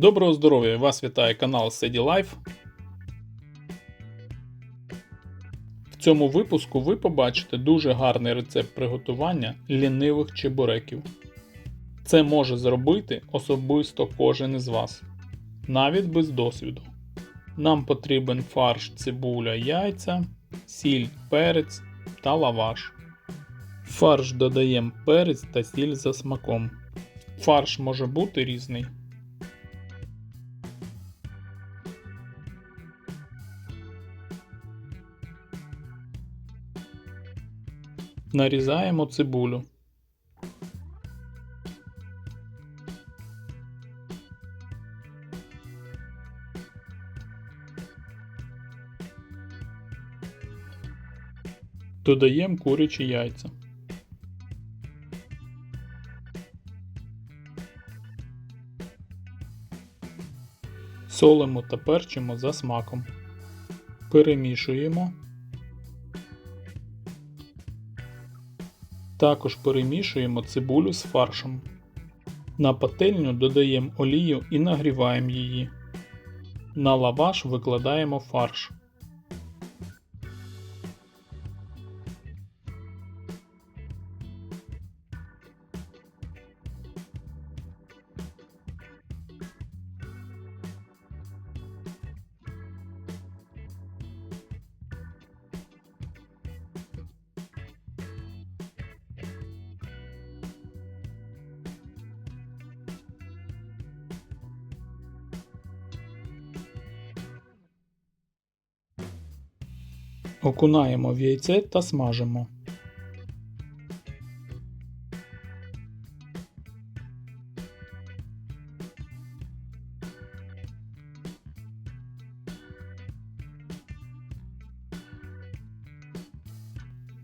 Доброго здоров'я! Вас вітає канал Sеді Life. В цьому випуску ви побачите дуже гарний рецепт приготування лінивих чебуреків. Це може зробити особисто кожен із вас, навіть без досвіду. Нам потрібен фарш, цибуля, яйця, сіль, перець та лаваш. Фарш додаємо перець та сіль за смаком. Фарш може бути різний. Нарізаємо цибулю. Додаємо курячі яйця. Солимо та перчимо за смаком. Перемішуємо. Також перемішуємо цибулю з фаршем. На пательню додаємо олію і нагріваємо її. На лаваш викладаємо фарш. Окунаємо в яйце та смажимо.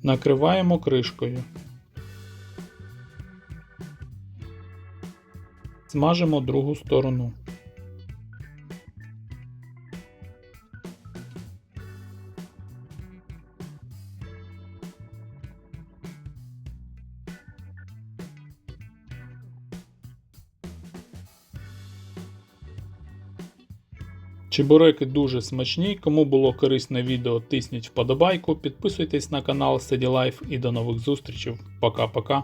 Накриваємо кришкою. Смажимо другу сторону. Чебуреки дуже смачні. Кому було корисне відео, тисніть вподобайку, підписуйтесь на канал Steady Life і до нових зустрічей. Пока-пока.